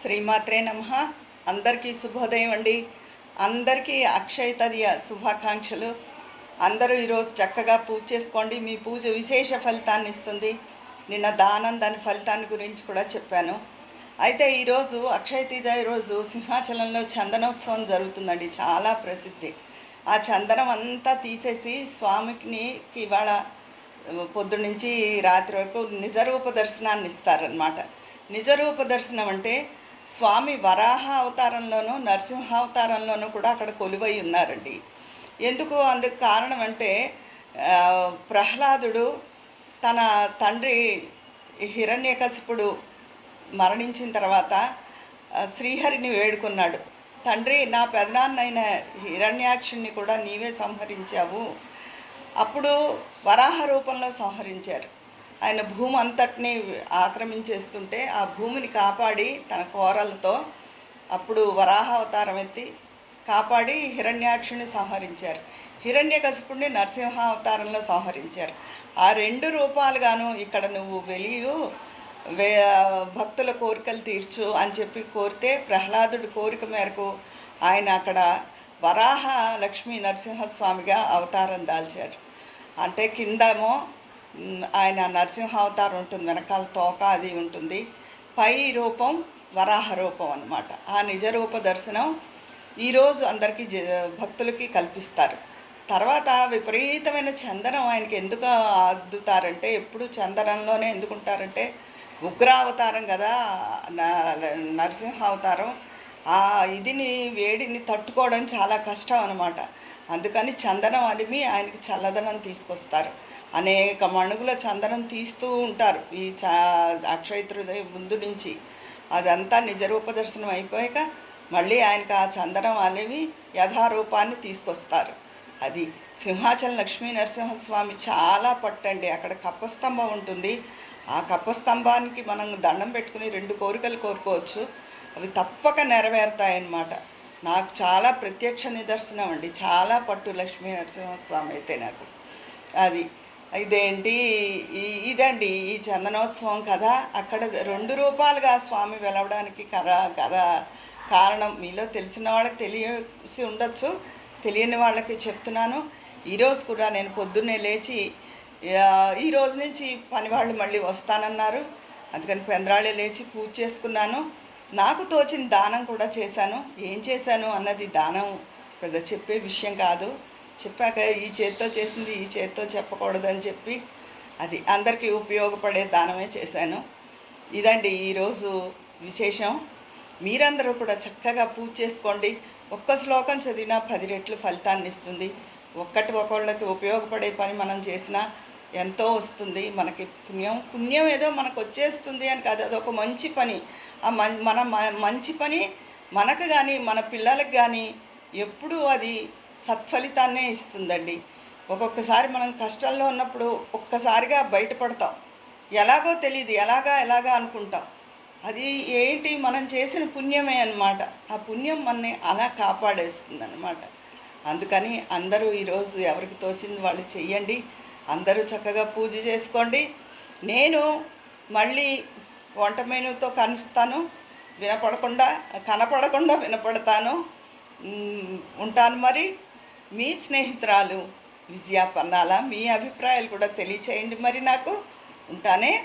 శ్రీమాత్రే నమ. అందరికీ శుభోదయం అండి. అందరికీ అక్షయ తదియ శుభాకాంక్షలు. అందరూ ఈరోజు చక్కగా పూజ చేసుకోండి. మీ పూజ విశేష ఫలితాన్ని ఇస్తుంది. నిన్న దానం దాని ఫలితాన్ని గురించి కూడా చెప్పాను. అయితే ఈరోజు అక్షయ తదియ రోజు సింహాచలంలో చందనోత్సవం జరుగుతుందండి. చాలా ప్రసిద్ధి. ఆ చందనం అంతా తీసేసి స్వామికి ఇవాళ పొద్దున్నుంచి రాత్రి వరకు నిజరూప దర్శనాన్ని ఇస్తారనమాట నిజరూప దర్శనం అంటే స్వామి వరాహ అవతారంలోనూ నరసింహ అవతారంలోనూ కూడా అక్కడ కొలువై ఉన్నారండి. ఎందుకు అందుకు కారణం అంటే ప్రహ్లాదుడు తన తండ్రి హిరణ్యకశిపుడు మరణించిన తర్వాత శ్రీహరిని వేడుకున్నాడు. తండ్రి నా పెదనాన్నైన హిరణ్యాక్షుణ్ణి కూడా నీవే సంహరించావు. అప్పుడు వరాహ రూపంలో సంహరించారు. ఆయన భూమి అంతటిని ఆక్రమించేస్తుంటే ఆ భూమిని కాపాడి తన కోరలతో అప్పుడు వరాహ అవతారం ఎత్తి కాపాడి హిరణ్యాక్షుని సంహరించారు. హిరణ్యకశిపుణ్ణి నరసింహ అవతారంలో సంహరించారు. ఆ రెండు రూపాలుగాను ఇక్కడ నువ్వు వెలియు వే భక్తుల కోరికలు తీర్చు అని చెప్పి కోరితే ప్రహ్లాదుడి కోరిక మేరకు ఆయన అక్కడ వరాహ లక్ష్మీ నరసింహస్వామిగా అవతారం దాల్చారు అంటే కిందేమో ఆయన నరసింహ అవతారం ఉంటుంది వెనకాల తోక అది ఉంటుంది. పై రూపం వరాహ రూపం అనమాట ఆ నిజ రూప దర్శనం ఈరోజు అందరికీ జ భక్తులకి కల్పిస్తారు. తర్వాత విపరీతమైన చందనం ఆయనకి ఎందుకు అద్దుతారంటే ఎప్పుడు చందనంలోనే ఎందుకుంటారంటే ఉగ్రావతారం కదా నరసింహావతారం. నరసింహ అవతారం ఆ ఇదిని వేడిని తట్టుకోవడం చాలా కష్టం అనమాట అందుకని చందనం అలిమి ఆయనకి చల్లదనం తీసుకొస్తారు. అనేక మణుగుల చందనం తీస్తూ ఉంటారు ఈ చా అక్షయ ముందు నుంచి. అదంతా నిజరూప దర్శనం అయిపోయాక మళ్ళీ ఆయనకి ఆ చందనం అనేవి యథారూపాన్ని తీసుకొస్తారు. అది సింహాచలం లక్ష్మీ నరసింహస్వామి చాలా పట్టండి. అక్కడ కప్పస్తంభం ఉంటుంది. ఆ కప్పస్తంభానికి మనం దండం పెట్టుకుని రెండు కోరికలు కోరుకోవచ్చు. అవి తప్పక నెరవేరుతాయన్నమాట. నాకు చాలా ప్రత్యక్ష నిదర్శనం అండి. చాలా పట్టు లక్ష్మీ నరసింహస్వామి అయితే నాకు. అది ఇదేంటి? ఇదండి ఈ చందనోత్సవం కథ. అక్కడ రెండు రూపాలుగా స్వామి వెలవడానికి కర కథ కారణం మీలో తెలిసిన వాళ్ళకి తెలియసి ఉండొచ్చు. తెలియని వాళ్ళకి చెప్తున్నాను. ఈరోజు కూడా నేను పొద్దున్నే లేచి ఈ రోజు నుంచి పని వాళ్ళు మళ్ళీ వస్తానన్నారు. అందుకని పెందరాళ్ళే లేచి పూజ చేసుకున్నాను. నాకు తోచిన దానం కూడా చేశాను. ఏం చేశాను అన్నది దానం పెద్ద చెప్పే విషయం కాదు. చెప్పాక ఈ చేత్తో చేసింది ఈ చేత్తో చెప్పకూడదని చెప్పి అది అందరికీ ఉపయోగపడే దానమే చేశాను. ఇదండి ఈరోజు విశేషం. మీరందరూ కూడా చక్కగా పూజ చేసుకోండి. ఒక్క శ్లోకం చదివినా పది రెట్లు ఫలితాన్ని ఇస్తుంది. ఒక్కటి ఒకళ్ళకి ఉపయోగపడే పని మనం చేసినా ఎంతో వస్తుంది. మనకి పుణ్యం పుణ్యం ఏదో మనకు వచ్చేస్తుంది అని కాదు. అదొక మంచి పని. ఆ మం- మన మంచి పని మనకు కానీ మన పిల్లలకు కానీ ఎప్పుడూ అది సత్ఫలితాన్నే ఇస్తుందండి. ఒక్కొక్కసారి మనం కష్టంలో ఉన్నప్పుడు ఒక్కసారిగా బయటపడతాం. ఎలాగో తెలియదు ఎలాగా ఎలాగా అనుకుంటాం. అది ఏంటి మనం చేసిన పుణ్యమే అనమాట ఆ పుణ్యం మనని అలా కాపాడేస్తుంది అనమాట అందుకని అందరూ ఈరోజు ఎవరికి తోచింది వాళ్ళు చెయ్యండి. అందరూ చక్కగా పూజ చేసుకోండి. నేను మళ్ళీ వంట మెనూతో కలుస్తాను వినపడకుండా కనపడకుండా వినపడతాను. ఉంటాను మరి. మీ స్నేహితురాలు విజయ పన్నాల? మీ అభిప్రాయాలు కూడా తెలియచేయండి. మరి నాకు ఉంటానే